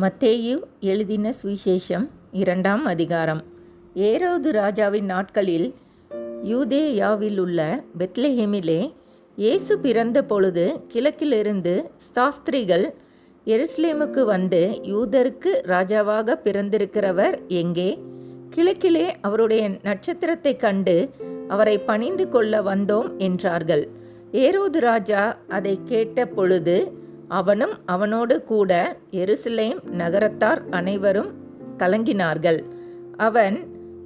மத்தேயு எழுதின சுவிசேஷம் இரண்டாம் அதிகாரம். ஏரோது ராஜாவின் நாட்களில் யூதேயாவில் உள்ள பெத்லஹேமிலே இயேசு பிறந்த பொழுது கிழக்கிலிருந்து சாஸ்திரிகள் எருஸ்லேமுக்கு வந்து யூதருக்கு ராஜாவாக பிறந்திருக்கிறவர் எங்கே? கிழக்கிலே அவருடைய நட்சத்திரத்தை கண்டு அவரை பணிந்து கொள்ள வந்தோம் என்றார்கள். ஏரோது ராஜா அதை கேட்ட பொழுது அவனும் அவனோடு கூட எருசலேம் நகரத்தார் அனைவரும் கலங்கினார்கள். அவன்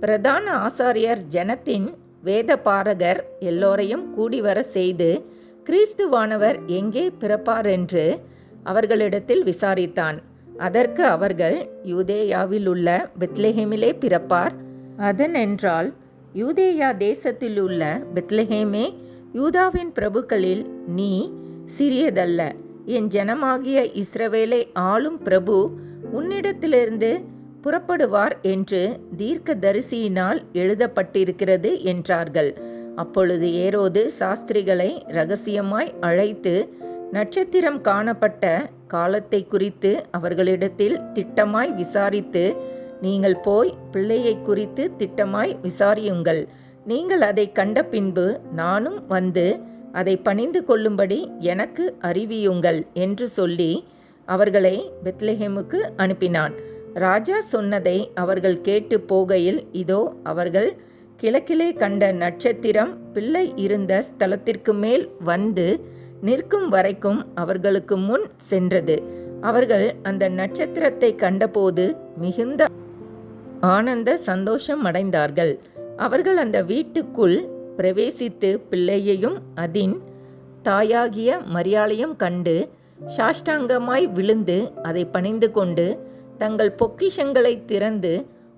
பிரதான ஆசாரியர் ஜனத்தின் வேத பாரகர் எல்லோரையும் கூடிவர செய்து கிறிஸ்துவானவர் எங்கே பிறப்பாரென்று அவர்களிடத்தில் விசாரித்தான். அதற்கு அவர்கள் யூதேயாவில் உள்ள பெத்லஹேமிலே பிறப்பார். அதனென்றால் யூதேயா தேசத்தில் உள்ள பெத்லெஹேமே யூதாவின் பிரபுக்களில் நீ சிறியதல்ல. என் ஜனமாகிய இஸ்ரவேலை ஆளும் பிரபு உன்னிடத்திலிருந்து புறப்படுவார் என்று தீர்க்க தரிசியினால் எழுதப்பட்டிருக்கிறது என்றார்கள். அப்பொழுது ஏரோது சாஸ்திரிகளை ரகசியமாய் அழைத்து நட்சத்திரம் காணப்பட்ட காலத்தை குறித்து அவர்களிடத்தில் திட்டமாய் விசாரித்து நீங்கள் போய் பிள்ளையை குறித்து திட்டமாய் விசாரியுங்கள். நீங்கள் அதை கண்ட பின்பு நானும் வந்து அதை பணிந்து கொள்ளும்படி எனக்கு அறிவியுங்கள் என்று சொல்லி அவர்களை பெத்லஹேமுக்கு அனுப்பினான். ராஜா சொன்னதை அவர்கள் கேட்டு போகையில் இதோ அவர்கள் கிழக்கிலே கண்ட நட்சத்திரம் பிள்ளை இருந்த ஸ்தலத்திற்கு மேல் வந்து நிற்கும் வரைக்கும் அவர்களுக்கு முன் சென்றது. அவர்கள் அந்த நட்சத்திரத்தை கண்டபோது மிகுந்த ஆனந்த சந்தோஷம் அடைந்தார்கள். அவர்கள் அந்த வீட்டுக்குள் பிரவேசித்து பிள்ளையையும் அதின் தாயாகிய மரியாளையும் கண்டு சாஷ்டாங்கமாய் விழுந்து அதை பணிந்து கொண்டு தங்கள் பொக்கிஷங்களை திறந்து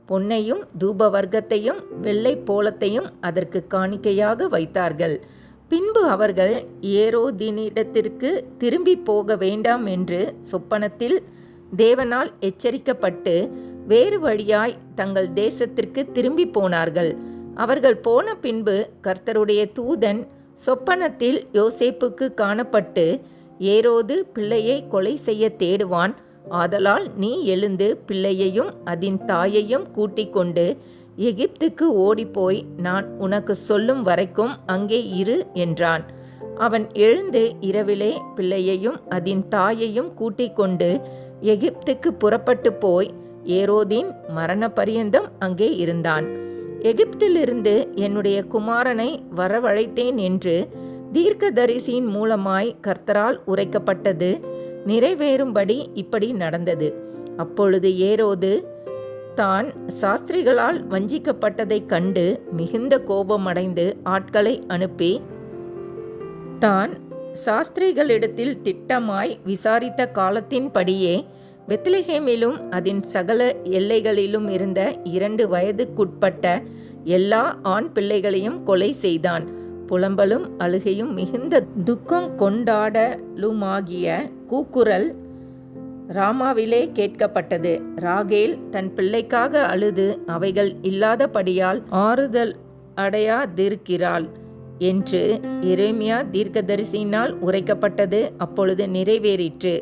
பொன்னையும் தூப வர்க்கத்தையும் வெள்ளை போலத்தையும் அதற்கு காணிக்கையாக வைத்தார்கள். பின்பு அவர்கள் ஏரோதினிடத்திற்கு திரும்பி போக வேண்டாம் என்று சொப்பனத்தில் தேவனால் எச்சரிக்கப்பட்டு வேறு வழியாய் தங்கள் தேசத்திற்கு திரும்பி போனார்கள். அவர்கள் போன பின்பு கர்த்தருடைய தூதன் சொப்பனத்தில் யோசேப்புக்கு காணப்பட்டு ஏரோது பிள்ளையை கொலை செய்ய தேடுவான். ஆதலால் நீ எழுந்து பிள்ளையையும் அதன் தாயையும் கூட்டிக் கொண்டு எகிப்துக்கு ஓடிப்போய் நான் உனக்கு சொல்லும் வரைக்கும் அங்கே இரு என்றான். அவன் எழுந்து இரவிலே பிள்ளையையும் அதன் தாயையும் கூட்டிக் கொண்டு எகிப்துக்கு புறப்பட்டு போய் ஏரோதின் மரண பரியந்தம் அங்கே இருந்தான். எகிப்திலிருந்து என்னுடைய குமாரனை வரவழைத்தேன் என்று தீர்க்கதரிசியின் மூலமாய் கர்த்தரால் உரைக்கப்பட்டது. நிறைவேறும்படி இப்படி நடந்தது. அப்பொழுது ஏரோது தான் சாஸ்திரிகளால் வஞ்சிக்கப்பட்டதைக் கண்டு மிகுந்த கோபமடைந்து ஆட்களை அனுப்பி தான் சாஸ்திரிகளிடத்தில் திட்டமாய் விசாரித்த காலத்தின்படியே பெத்லஹேமிலும் அதன் சகல எல்லைகளிலும் இருந்த இரண்டு வயதுக்குட்பட்ட எல்லா ஆண் பிள்ளைகளையும் கொலை செய்தான். புலம்பலும் அழுகையும் மிகுந்த துக்கம் கொண்டாடலுமாகிய கூக்குரல் ராமாவிலே கேட்கப்பட்டது. ராகேல் தன் பிள்ளைக்காக அழுது அவைகள் இல்லாதபடியால் ஆறுதல் அடையாதிருக்கிறாள் என்று எரேமியா தீர்க்கதரிசியினால் உரைக்கப்பட்டது அப்பொழுது நிறைவேறிற்று.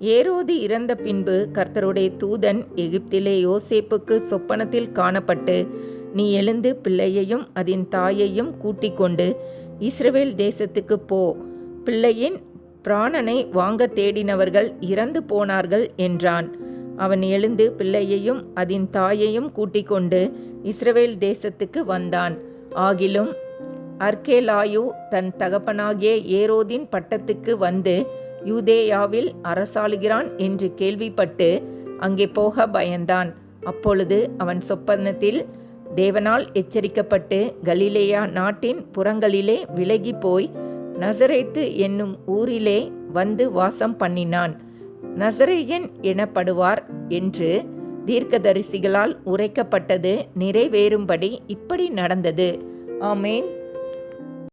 ஏரோது இறந்த பின்பு கர்த்தருடைய தூதன் எகிப்திலே யோசேப்புக்கு சொப்பனத்தில் காணப்பட்டு நீ எழுந்து பிள்ளையையும் அதன் தாயையும் கூட்டிக் கொண்டு இஸ்ரவேல் தேசத்துக்கு போ. பிள்ளையின் பிராணனை வாங்க தேடினவர்கள் இறந்து போனார்கள் என்றான். அவன் எழுந்து பிள்ளையையும் அதன் தாயையும் கூட்டிக் கொண்டு இஸ்ரவேல் தேசத்துக்கு வந்தான். ஆகிலும் அர்கேலாயு தன் தகப்பனாகிய ஏரோதின் பட்டத்துக்கு வந்து யூதேயாவில் அரசாளுகிறான் என்று கேள்விப்பட்டு அங்கே போக பயந்தான். அப்பொழுது அவன் சொப்பனத்தில் தேவனால் எச்சரிக்கப்பட்டு கலிலேயா நாட்டின் புறங்களிலே விலகி போய் நசரேத்து என்னும் ஊரிலே வந்து வாசம் பண்ணினான். நசரேயன் எனப்படுவார் என்று தீர்க்கதரிசிகளால் உரைக்கப்பட்டது நிறைவேறும்படி இப்படி நடந்தது. ஆமேன்.